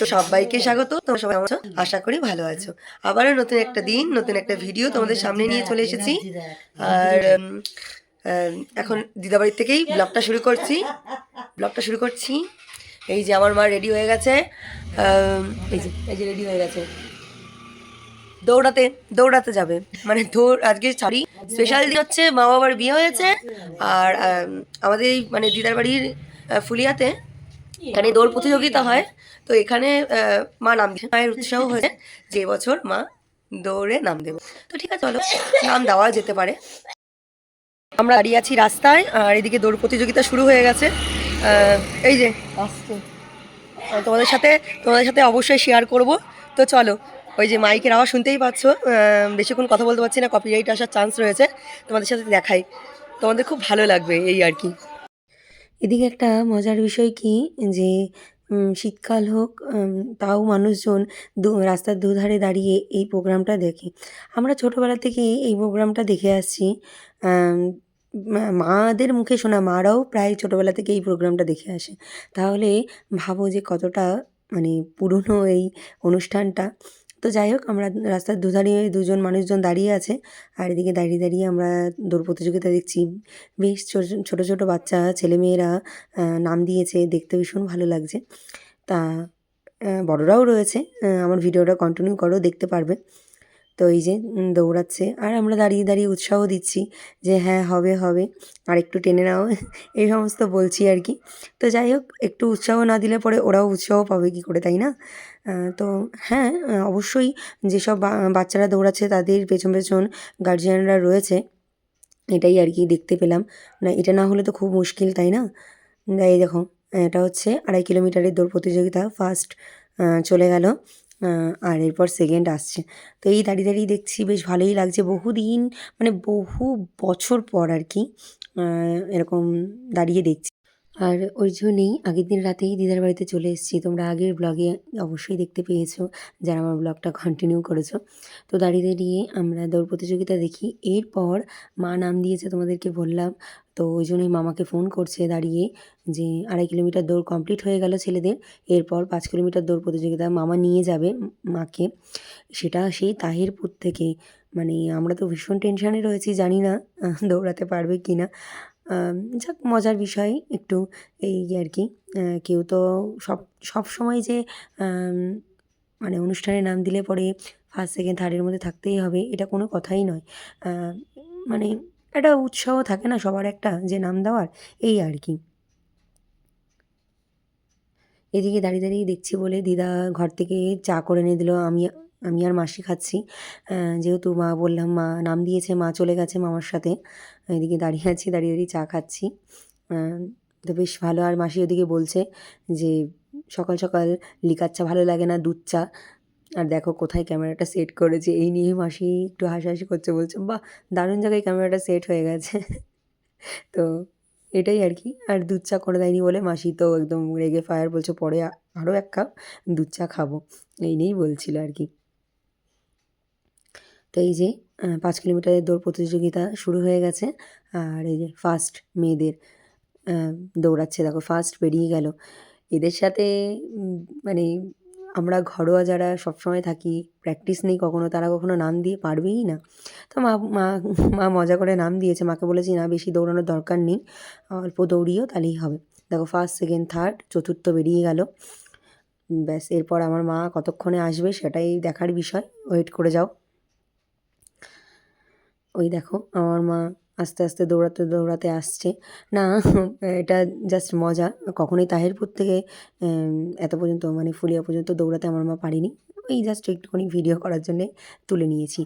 তো সবাইকে স্বাগত। তোমরা সবাই আছো? আশা করি ভালো আছো। আবারও নতুন একটা দিন, নতুন একটা ভিডিও তোমাদের সামনে নিয়ে চলে এসেছি। আর এখন দিদাবাড়ির থেকেই ব্লগটা শুরু করছি। ব্লগটা শুরু করছি। এই যে আমার মা রেডি হয়ে গেছে। এই যে এই যে রেডি হয়ে গেছে। দৌড়াতে দৌড়াতে যাবে। মানে দৌড়, আজকে ছাড়ি স্পেশাল দিন হচ্ছে, মা বাবার বিয়ে হয়েছে। আর আমাদের এই মানে দিদার বাড়ির ফুলিয়াতে এখানে দৌড় প্রতিযোগিতা হয় তো এখানে মা নাম দিয়ে। মায়ের উৎসাহ হয়েছে যে বছর মা দৌড়ে নাম দেবে। তো ঠিক আছে চলো নাম দেওয়া যেতে পারে। আমরা দাঁড়িয়ে আছি রাস্তায় আর এদিকে দৌড় প্রতিযোগিতা শুরু হয়ে গেছে। এই যে আসছে। তোমাদের সাথে তোমাদের সাথে অবশ্যই শেয়ার করব। তো চলো ওই যে মাইকের আওয়াজ শুনতেই পাচ্ছ বেশিক্ষণ কথা বলতে পারছি না কপিরাইট আসার চান্স রয়েছে। তোমাদের সাথে দেখাই। তোমাদের খুব ভালো লাগবে এই আর কি। এদিকে একটা মজার বিষয় কি? যে শীতকাল হোক তাও মানুষজন দু, রাস্তার দুধারে দাঁড়িয়ে এই প্রোগ্রামটা দেখে। আমরা ছোটোবেলা থেকে এই প্রোগ্রামটা দেখে আসছি। মাদের মুখে শোনা, মারাও প্রায় ছোটোবেলা থেকে এই প্রোগ্রামটা দেখে আসে। তাহলে ভাবো যে কতটা মানে পুরনো এই অনুষ্ঠানটা। তো যাই হোক, আমরা রাস্তার দুধারে দুজন মানুষজন দাঁড়িয়ে আছে। আর এদিকে দাঁড়িয়ে দাঁড়িয়ে আমরা দৌড় প্রতিযোগিতা দেখছি। বেশ ছোটো ছোটো বাচ্চা, ছেলেমেয়েরা নাম দিয়েছে। দেখতে ভীষণ ভালো লাগছে। তা বড়রাও রয়েছে। আমার ভিডিওটা কন্টিনিউ করো, দেখতে পারবে। তো এই যে দৌড়াচ্ছে। আর আমরা দাঁড়িয়ে দাঁড়িয়ে উৎসাহ দিচ্ছি যে হ্যাঁ হবে হবে। আর একটু টেনে নাও। এই সমস্ত বলছি আর কি। তো যাই হোক, একটু উৎসাহ না দিলে পরে ওরাও উৎসাহ পাবে কি করে, তাই না? তো হ্যাঁ অবশ্যই যেসব বাচ্চারা দৌড়াচ্ছে তাদের পেছন পেছন গার্জিয়ানরা রয়েছে। এটাই আর কি দেখতে পেলাম। না এটা না হলে তো খুব মুশকিল, তাই না? এই দেখো, এটা হচ্ছে আড়াই কিলোমিটারের দৌড় প্রতিযোগিতা। ফার্স্ট চলে গেল। আর এরপর সেকেন্ড আসছে। তো এই দাঁড়িয়ে দাঁড়িয়ে দেখছি বেশ ভালোই লাগছে। বহুদিন মানে বহু বছর পর আর কি এরকম দাঁড়িয়ে দেখছি। আর ওই জন্যেই আগের দিন রাতেই দিদার বাড়িতে চলে এসেছি। তোমরা আগের ব্লগে অবশ্যই দেখতে পেয়েছ, যারা আমার ব্লগটা কন্টিনিউ করেছ। তো দাঁড়িয়ে দাঁড়িয়ে আমরা দৌড় প্রতিযোগিতা দেখি। এরপর মা নাম দিয়েছে তোমাদেরকে বললাম। তো ওই জন্যই মামাকে ফোন করছে দাঁড়িয়ে যে আড়াই কিলোমিটার দৌড় কমপ্লিট হয়ে গেল ছেলেদের। এরপর পাঁচ কিলোমিটার দৌড় প্রতিযোগিতা মামা নিয়ে যাবে মাকে। সেটা সেই তাহিরপুর থেকে। মানে আমরা তো ভীষণ টেনশানে রয়েছি, জানি না, দৌড়াতে পারবে কি না যাক, মজার বিষয় একটু এই আর কি কেউ তো সব সব সময় যে মানে অনুষ্ঠানে নাম দিলে পরে ফার্স্ট সেকেন্ড থার্ডের মধ্যে থাকতেই হবে, এটা কোনো কথাই নয়। মানে একটা উৎসাহ থাকে না সবার একটা যে নাম দেওয়ার, এই আর কি এদিকে দাঁড়িয়ে দাঁড়িয়ে দেখছি বলে দিদা ঘর থেকে চা করে এনে দিল, আমি আমি আর মাসি খাচ্ছি। যেহেতু মা বললাম, মা নাম দিয়েছে, মা চলে গেছে মামার সাথে। এদিকে দাঁড়িয়ে আছি, দাঁড়িয়ে দাঁড়িয়ে চা খাচ্ছি। তো বেশ ভালো। আর মাসি ওদিকে বলছে যে, সকাল সকাল লিকার চা ভালো লাগে না, দুধ চা। আর দেখো কোথায় ক্যামেরাটা সেট করেছে। এই নিয়ে মাসি একটু হাসাহাসি করছে, বলছে, বাহ, দারুণ জায়গায় ক্যামেরাটা সেট হয়ে গেছে। তো এটাই আর কি। আর দুধ চা করে দেয়নি বলে মাসি তো একদম রেগে ফায়ার বলছে, পরে আরও এক কাপ দুধ চা খাব। এই নিয়েই বলছিল আর কি। তো এই যে পাঁচ কিলোমিটারের দৌড় প্রতিযোগিতা শুরু হয়ে গেছে। আর এই যে ফার্স্ট মেয়েদের দৌড়াচ্ছে। দেখো ফার্স্ট বেরিয়ে গেল। এদের সাথে মানে আমরা ঘরোয়া যারা সবসময় থাকি প্র্যাকটিস নেই কখনো, তারা কখনো নাম দিয়ে পারবেই না। তো মা মা মা মজা করে নাম দিয়েছে। মাকে বলেছি, না, বেশি দৌড়ানোর দরকার নেই। অল্প দৌড়িও, তাহলেই হবে। দেখো ফার্স্ট সেকেন্ড থার্ড চতুর্থ বেরিয়ে গেল। ব্যাস, এরপর আমার মা কতক্ষণে আসবে, সেটাই দেখার বিষয়। ওয়েট করে যাও। ওই দেখো আমার মা আস্তে আস্তে দৌড়াতে দৌড়াতে আসছে। না, এটা জাস্ট মজা। কখনোই তাহেরপুর থেকে এত পর্যন্ত মানে ফুলিয়া পর্যন্ত দৌড়াতে আমার মা পারিনি। ওই জাস্ট একটুখানি ভিডিও করার জন্যে তুলে নিয়েছি।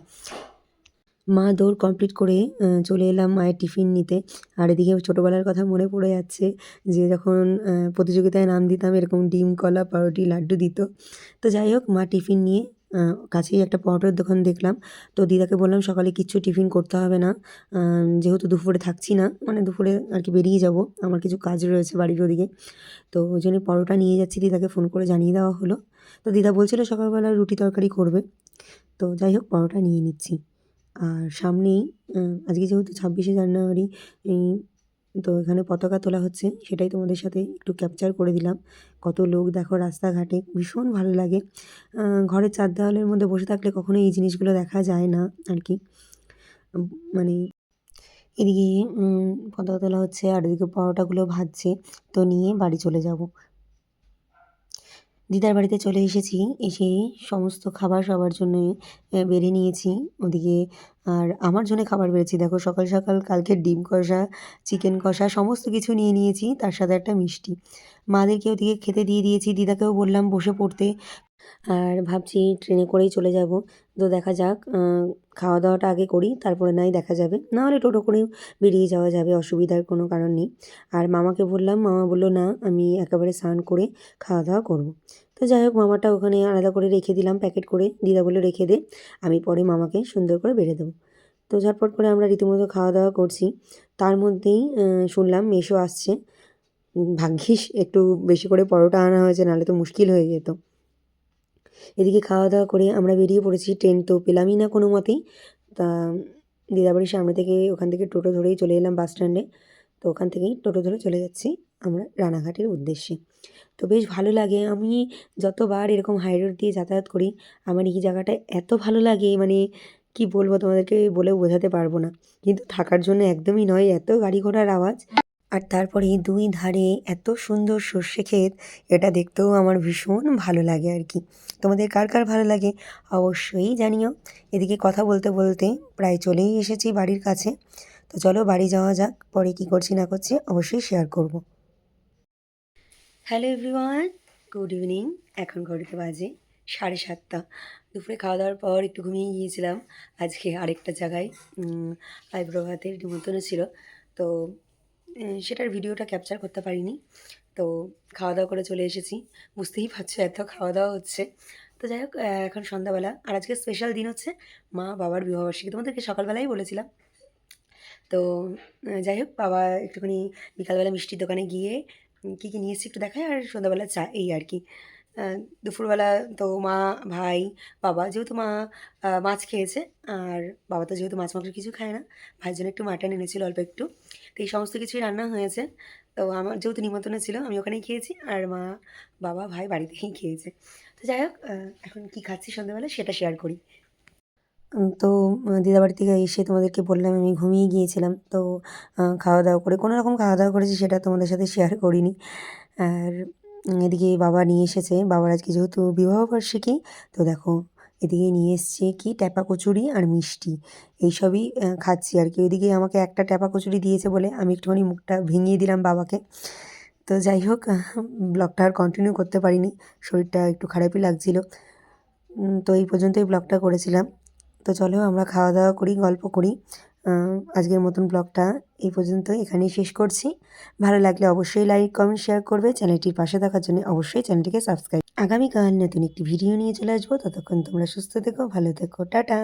মা দৌড় কমপ্লিট করে চলে এলাম মায়ের টিফিন নিতে। আর এদিকে ছোটোবেলার কথা মনে পড়ে যাচ্ছে যে যখন প্রতিযোগিতায় নাম দিতাম এরকম ডিম, কলা, পাউরুটি, লাড্ডু দিত। তো যাই হোক, মা টিফিন নিয়ে কাছেই একটা পরোটার দোকান দেখলাম। তো দিদাকে বললাম, সকালে কিচ্ছু টিফিন করতে হবে না। যেহেতু দুপুরে থাকছি না মানে দুপুরে আর কি বেরিয়ে যাব। আমার কিছু কাজ রয়েছে বাড়ির ওদিকে। তো ওই জন্য পরোটা নিয়ে যাচ্ছি, দিদাকে ফোন করে জানিয়ে দেওয়া হলো। তো দিদা বলছিল, সকালবেলা রুটি তরকারি করবে। তো যাই হোক, পরোটা নিয়ে নিচ্ছি। আর সামনেই আজকে যেহেতু ছাব্বিশে জানুয়ারি তো এখানে পতাকা তোলা হচ্ছে, সেটাই তোমাদের সাথে একটু ক্যাপচার করে দিলাম। কত লোক দেখো রাস্তাঘাটে, ভীষণ ভালো লাগে। ঘরের চার দেওয়ালের মধ্যে বসে থাকলে কখনো এই জিনিসগুলো দেখা যায় না আর কি। মানে এদিকে পতাকা তোলা হচ্ছে আর এদিকে পরোটাগুলো ভাজছে, তো নিয়ে বাড়ি চলে যাব। দিদার বাড়িতে চলে এসেছি, এসে সমস্ত খাবার সবার জন্য বেড়ে নিয়েছি। ওদিকে আর আমার জন্য খাবার বেড়েছি। দেখো, সকাল সকাল কালকে ডিম কষা, চিকেন কষা, সমস্ত কিছু নিয়ে নিয়েছি। তার সাথে একটা মিষ্টি। মাদেরকে ওদিকে খেতে দিয়ে দিয়েছি। দিদাকেও বললাম বসে পড়তে। আর ভাবছি ট্রেনে করেই চলে যাব। তো দেখা যাক খাওয়া দাওয়াটা আগে করি, তারপরে নাই দেখা যাবে। না হলে টোটো করেও বেরিয়ে যাওয়া যাবে, অসুবিধার কোনো কারণ নেই। আর মামাকে বললাম, মামা বলল, না, আমি একেবারে স্নান করে খাওয়া দাওয়া করব। তো যাই হোক, মামাটা ওখানে আলাদা করে রেখে দিলাম, প্যাকেট করে দিদা বলে রেখে দে, আমি পরে মামাকে সুন্দর করে বেড়ে দেবো। তো ঝটপট করে আমরা রীতিমতো খাওয়া দাওয়া করছি। তার মধ্যেই শুনলাম মেশো আসছে। ভাগ্যিস, একটু বেশি করে পরোটা আনা হয়েছে, নাহলে তো মুশকিল হয়ে যেত। এদিকে খাওয়া দাওয়া করে আমরা বেরিয়ে পড়েছি ট্রেন তো পেলামই না কোনো মতেই। তা দিদাবাড়ির সামনে থেকে ওখান থেকে টোটো ধরেই চলে এলাম বাস স্ট্যান্ডে তো ওখান থেকেই টোটো ধরে চলে যাচ্ছি আমরা রানাঘাটের উদ্দেশ্যে। তো বেশ ভালো লাগে, আমি যতবার এরকম হাই রোড দিয়ে যাতায়াত করি, আমার এই জায়গাটা এত ভালো লাগে মানে কি বলব তোমাদেরকে বলে বোঝাতে পারব না। কিন্তু থাকার জন্য একদমই নয়, এত গাড়ি ঘোড়ার আওয়াজ। আর তারপরে দুই ধারে এত সুন্দর সর্ষে ক্ষেত, এটা দেখতেও আমার ভীষণ ভালো লাগে আর কি। তোমাদের কার কার ভালো লাগে অবশ্যই জানিও। এদিকে কথা বলতে বলতে প্রায় চলেই এসেছি বাড়ির কাছে। তো চলো বাড়ি যাওয়া যাক, পরে কি করছি না করছি অবশ্যই শেয়ার করব। হ্যালো এভরিওয়ান গুড ইভিনিং এখন ঘড়িতে বাজে সাড়ে সাতটা। দুপুরে খাওয়া দাওয়ার পর একটু ঘুমিয়ে গিয়েছিলাম। আজকে আরেকটা জায়গায় আইব্রো ভাতের নিমন্ত্রণ ছিল। তো সেটার ভিডিওটা ক্যাপচার করতে পারিনি। তো খাওয়া দাওয়া করে চলে এসেছি। বুঝতেই পারছ, এত খাওয়া দাওয়া হচ্ছে। তো যাই হোক এখন সন্ধ্যাবেলা। আর আজকে স্পেশাল দিন হচ্ছে মা বাবার বিবাহবার্ষিকী। তোমাদেরকে সকালবেলাই বলেছিলাম। তো যাই হোক, বাবা একটুখানি বিকালবেলা মিষ্টির দোকানে গিয়ে কী কী নিয়েছি একটু দেখায় আর সন্ধ্যাবেলা চা, এই আর কি। দুপুরবেলা তো মা, ভাই, বাবা যেহেতু মা মাছ খেয়েছে, আর বাবা তো যেহেতু মাছ মাংস কিছু খায় না, ভাইয়ের জন্য একটু মাটন এনেছিল অল্প একটু, তো এই সমস্ত কিছুই রান্না হয়েছে। তো আমার যেহেতু নিমন্ত্রণ ছিল, আমি ওখানেই খেয়েছি, আর মা, বাবা, ভাই বাড়িতেই খেয়েছে। তো যাই হোক এখন কী খাচ্ছি সন্ধ্যাবেলা সেটা শেয়ার করি। তো দিদাবাড়ি থেকে এসে তোমাদেরকে বললাম, আমি ঘুমিয়ে গিয়েছিলাম, তো খাওয়া দাওয়া করে, কোনো রকম খাওয়া দাওয়া করেছি সেটা তোমাদের সাথে শেয়ার করিনি। আর এদিকে বাবা নিয়ে এসেছে। বাবার আজকে যেহেতু বিবাহবার্ষিকী তো দেখো, এদিকে নিয়ে এসছে কি? ট্যাপা কচুরি আর মিষ্টি। এইসবই খাচ্ছি আর কি। ওইদিকে আমাকে একটা ট্যাপা কচুরি দিয়েছে বলে আমি একটুখানি মুখটা ভেঙিয়ে দিলাম বাবাকে। তো যাই হোক ব্লগটা আর কন্টিনিউ করতে পারিনি। শরীরটা একটু খারাপই লাগছিল। তো এই পর্যন্তই ব্লগটা করেছিলাম। তো চলো আমরা খাওয়া দাওয়া করি, গল্প করি। আজকের মতন ব্লগটা এই পর্যন্ত এখানেই শেষ করছি। ভালো লাগলে অবশ্যই লাইক কমেন্ট শেয়ার করবে। চ্যানেলটির পাশে থাকার জন্য অবশ্যই চ্যানেলটিকে সাবস্ক্রাইব আগামীকাল নতুন একটি ভিডিও নিয়ে চলে আসব। ততক্ষণ তোমরা সুস্থ থেকো, ভালো থেকো। টাটা!